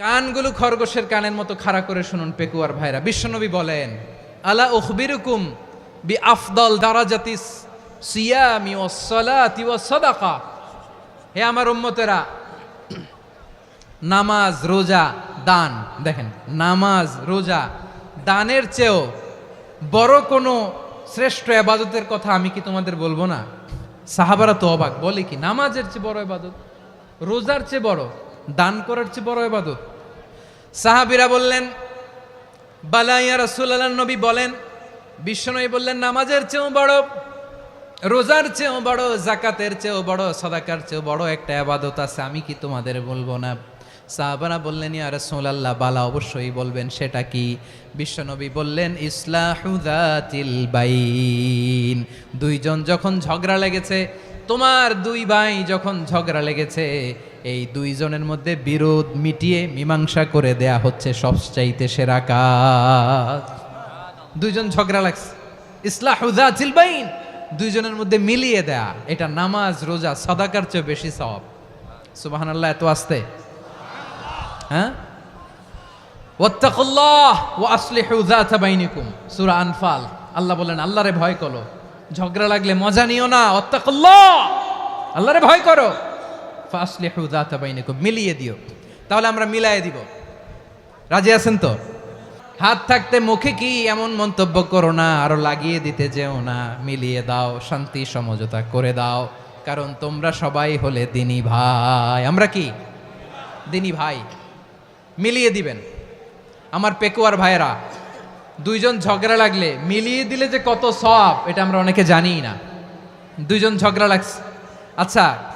কানগুলো খরগোশের কানের মতো খাড়া করে শুনুন পেকুয়ার ভাইরা। বিশ্বনবী বলেন, আলা উখবিরুকুম বি আফদল দারাজাতিস সিয়ামি ও সলাতি ও সদাকা হে আমার উম্মতেরা, নামাজ, রোজা, দান, দেখেন, নামাজ, রোজা, দানের চেয়েও বড় কোনো শ্রেষ্ঠ এবাদতের কথা আমি কি তোমাদের বলব না? সাহাবারা তো অবাক, বলে কি, নামাজের চেয়ে বড় এবাদত, রোজার চেয়ে বড়? দান করার চেয়ে বড় আবাদত সাহাবিরা বললেন বালাইয়া রাসূলুল্লাহ নবী বলেন, বিশ্বনবী বললেন, নামাজের চেয়েও বড়, রোজার চেয়েও বড় জাকাতের চেয়েও বড়, সদাকার চেয়েও বড় একটা আবাদত আছে, আমি কি তোমাদের বলব না? সাহাবারা বললেন, ইয়া রাসূলুল্লাহ, বালা অবশ্যই বলবেন, সেটা কি? বিশ্বনবী বললেন ইসলাহুদাতিল বাইন, দুইজন যখন ঝগড়া লেগেছে, তোমার দুই ভাই যখন ঝগড়া লেগেছে এই দুইজনের মধ্যে বিরোধ মিটিয়ে মীমাংসা করে দেয়া হচ্ছে সবচাইতে সেরা কাজ। দুইজন ঝগড়া লাগছে। ইসলাহুদাতিল বাইন দুইজনের মধ্যে মিলিয়ে দেয়া। এটা নামাজ, রোজা, সদাকার চেয়ে বেশি সওয়াব। সুবহানাল্লাহ, এত আসতে। হ্যাঁ? ওয়াত্তাকুল্লাহ ওয়া আসলিহু যাতা বাইনিকুম। সূরা আনফাল। আল্লাহ বলেন, আল্লাহরে ভয় করো। ঝগড়া লাগলে মজা নিও না। ওয়াত্তাকুল্লাহ! আল্লাহরে ভয় করো। মিলিয়ে দিও। তাহলে আমরা মিলায়ে দিব। রাজি আছেন তো? হাত থাকতে মুখে কি এমন মন্তব্য করো না, আরও লাগিয়ে দিতে যেও না, মিলিয়ে দাও, শান্তি সমঝোতা করে দাও। কারণ তোমরা সবাই হলে দিনী ভাই। আমরা কি? দিনী ভাই। মিলিয়ে দিবেন। আমার পেকুয়ার ভাইয়েরা, দুইজন ঝগড়া লাগলে মিলিয়ে দিলে যে কত সব, এটা আমরা অনেকে জানি না। দুইজন ঝগড়া লাগছে। আচ্ছা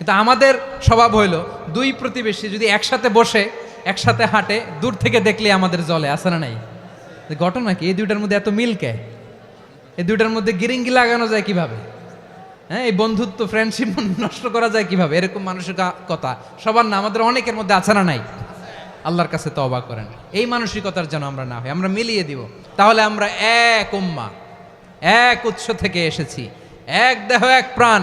কিন্তু আমাদের স্বভাব হইল, দুই প্রতিবেশী যদি একসাথে বসে, একসাথে হাঁটে, দূর থেকে দেখলে আমাদের জলে আছে না নাই? ঘটনা কি? এই দুইটার মধ্যে এত মিল কে? এই দুইটার মধ্যে গিরিঙ্গি লাগানো যায় কীভাবে? হ্যাঁ এই বন্ধুত্ব ফ্রেন্ডশিপ নষ্ট করা যায় কীভাবে? এরকম মানুষের কথা। সবার না, আমাদের অনেকের মধ্যে আছে না নাই? আল্লাহর কাছে তবা করেন। এই মানসিকতার যেন আমরা না হই, আমরা মিলিয়ে দিব। তাহলে আমরা এক উম্মা, এক উৎস থেকে এসেছি। এক দেহ, এক প্রাণ।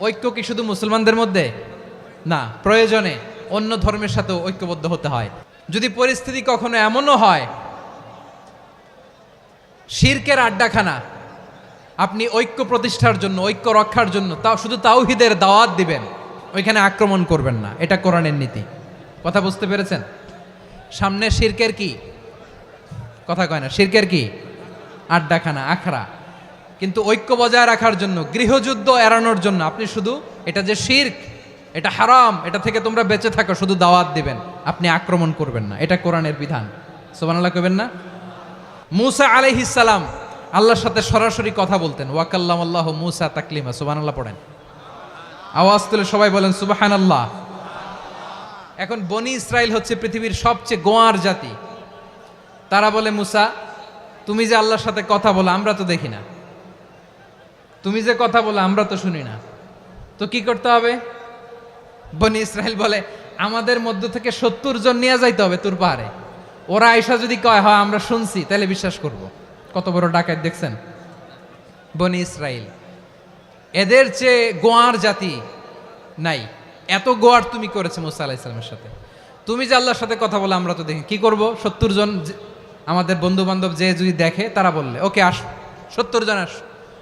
ঐক্য কি শুধু মুসলমানদের মধ্যে? না, প্রয়োজনে অন্য ধর্মের সাথেও ঐক্যবদ্ধ হতে হয়। যদি পরিস্থিতি কখনো এমনও হয়, শিরকের আড্ডাখানা, আপনি ঐক্য প্রতিষ্ঠার জন্য, ঐক্য রক্ষার জন্য, তাও শুধু তাওহিদের দাওয়াত দিবেন, ওইখানে আক্রমণ করবেন না। এটা কোরআনের নীতি। কথা বুঝতে পেরেছেন? সামনে শির্কের কি? কথা কয় না, শির্কের কি? আড্ডাখানা, আখড়া। কিন্তু ঐক্য বজায় রাখার জন্য, গৃহযুদ্ধ এড়ানোর জন্য আপনি শুধু এটা যে শির্ক, এটা হারাম, এটা থেকে তোমরা বেঁচে থাকো, শুধু দাওয়াত দিবেন। আপনি আক্রমণ করবেন না। এটা কোরআনের বিধান। সোবানাল্লাহ কবেন না? মুসা আলাইহিসালাম আল্লাহর সাথে সরাসরি কথা বলতেন। ওয়াকাল্লাম আল্লাহ মুসা তাকলিমা। সুবানাল্লাহ পড়েন। আওয়াজ তুলে সবাই বলেন সুবাহান আল্লাহ এখন বনি ইসরায়েল হচ্ছে পৃথিবীর সবচেয়ে গোয়ার জাতি। তারা বলে, মুসা, তুমি যে আল্লাহর সাথে কথা বলো, আমরা তো দেখি না। তুমি যে কথা বলো, আমরা তো শুনি না। তো কি করতে হবে? বনি ইসরায়েল বলে, আমাদের মধ্য থেকে সত্তর জন নিয়ে যাইতে হবে তোর পাহাড়ে। ওরা আয়সা যদি কয়, হয়, আমরা শুনছি, তাহলে বিশ্বাস করব। কত বড় ডাকাত দেখছেন? বনি ইসরায়েল এদের চেয়ে গোয়ার জাতি নাই। এত গোয়ার তুমি করেছে মুসা আলাহিসাল্লামের সাথে। তুমি যে আল্লাহর সাথে কথা বলে, আমরা তো দেখি। কি করব? সত্তর জন আমাদের বন্ধু বান্ধব যে যদি দেখে, তারা বললে, ওকে, আস। সত্তর জন আস।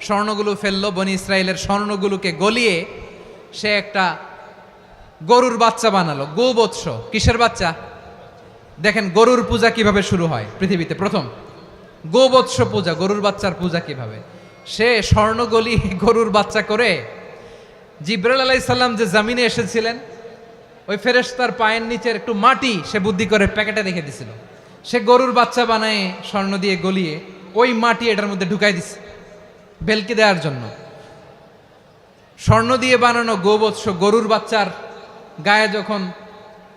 স্বর্ণগুলো ফেলল, বনি ইসরায়েলের স্বর্ণগুলোকে গলিয়ে সে একটা গরুর বাচ্চা বানালো, গোবৎস। কিসের বাচ্চা? দেখেন গরুর পূজা কীভাবে শুরু হয় পৃথিবীতে? প্রথম, গোবৎস পূজা, গরুর বাচ্চার পূজা কীভাবে? সে স্বর্ণ গলি গরুর বাচ্চা করে জিব্রাইল আলাইসাল্লাম যে জামিনে এসেছিলেন, ওই ফেরেশতার পায়ের নিচের একটু মাটি সে বুদ্ধি করে প্যাকেটে রেখে দিছিল। সে গরুর বাচ্চা বানায় স্বর্ণ দিয়ে গলিয়ে ওই মাটি এটার মধ্যে ঢুকাই দিছে। বেলকে দেওয়ার জন্য। স্বর্ণ দিয়ে বানানো গোবৎস গরুর বাচ্চার গায়ে যখন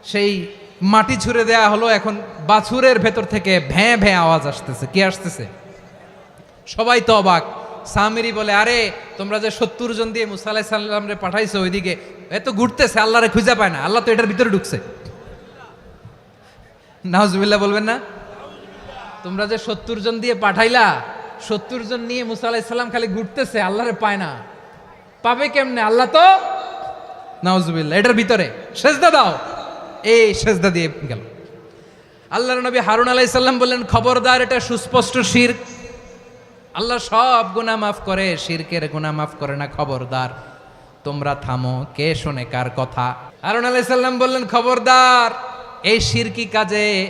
সেই মাটি ছুঁড়ে দেয়া হলো, এখন বাছুরের ভেতর থেকে ভ্যাঁ ভ্যাঁ আওয়াজ আসতেছে। কি আসতেছে? সবাই তো অবাক। সামিরি বলে, আরে, তোমরা যে সত্তর জন দিয়ে মুসা আলাহ সাল্লাম রে পাঠাইছো ওইদিকে এত ঘুরতেছে, আল্লাহরে খুঁজে পায় না। আল্লাহ তো এটার ভিতরে ঢুকছে। নাহজুবিল্লাহ বলবেন না? তোমরা যে সত্তর জন দিয়ে পাঠাইলা সত্তর জন নিয়ে মুসা আলাইসাল্লাম খালি ঘুরতেছে, আল্লাহরে পায় না। পাবে কেমনে? আল্লাহ তো? নাউজুবিল্লাহ, এটার ভিতরে। সেজদা দাও। এই সেজদা দিয়ে গেল। আল্লাহর নবী হারুন আলাইসাল্লাম বললেন, খবরদার, এটা সুস্পষ্ট শির। আল্লাহ সব গুনাহ মাফ করে, শিরকের গুনাহ মাফ করে না, খবরদার। তোমরা থামো, কে শোনে কার কথা? হারুন আলাইসাল্লাম বললেন, খবরদার, এই শিরকি কাজে?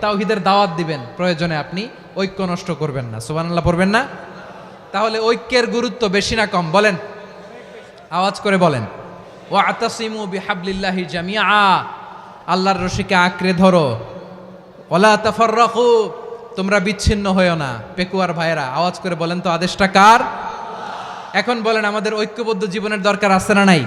তাওহিদের দাওয়াত দিবেন, প্রয়োজনে আপনি ঐক্য নষ্ট করবেন না। সুবহানাল্লাহ, পড়বেন না? তাহলে ঐক্যের গুরুত্ব বেশি না কম? বলেন। আওয়াজ করে বলেন। ও আতাসিমু বিহাবলিল্লাহি জামিয়া আল্লাহর রশিকে আঁকড়ে ধরো। ওলা তাফাররাকু। তোমরা বিচ্ছিন্ন হয়েও না, পেকুয়ার ভাইয়েরা। আওয়াজ করে বলেন তো, আদেশটা কার? এখন বলেন, আমাদের ঐক্যবদ্ধ জীবনের দরকার আছে না নাই?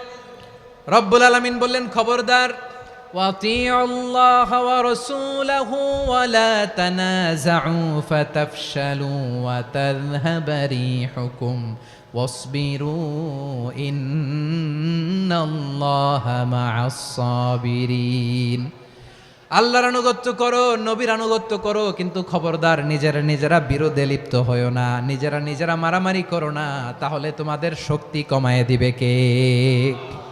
রব্বুল আলমিন বললেন খবরদার। আল্লাহর আনুগত্য করো নবীর আনুগত্য করো কিন্তু খবরদার নিজেরা নিজেরা বিরোধে লিপ্ত হয়েও না নিজেরা নিজেরা মারামারি করো না তাহলে তোমাদের শক্তি কমায় দিবে কে?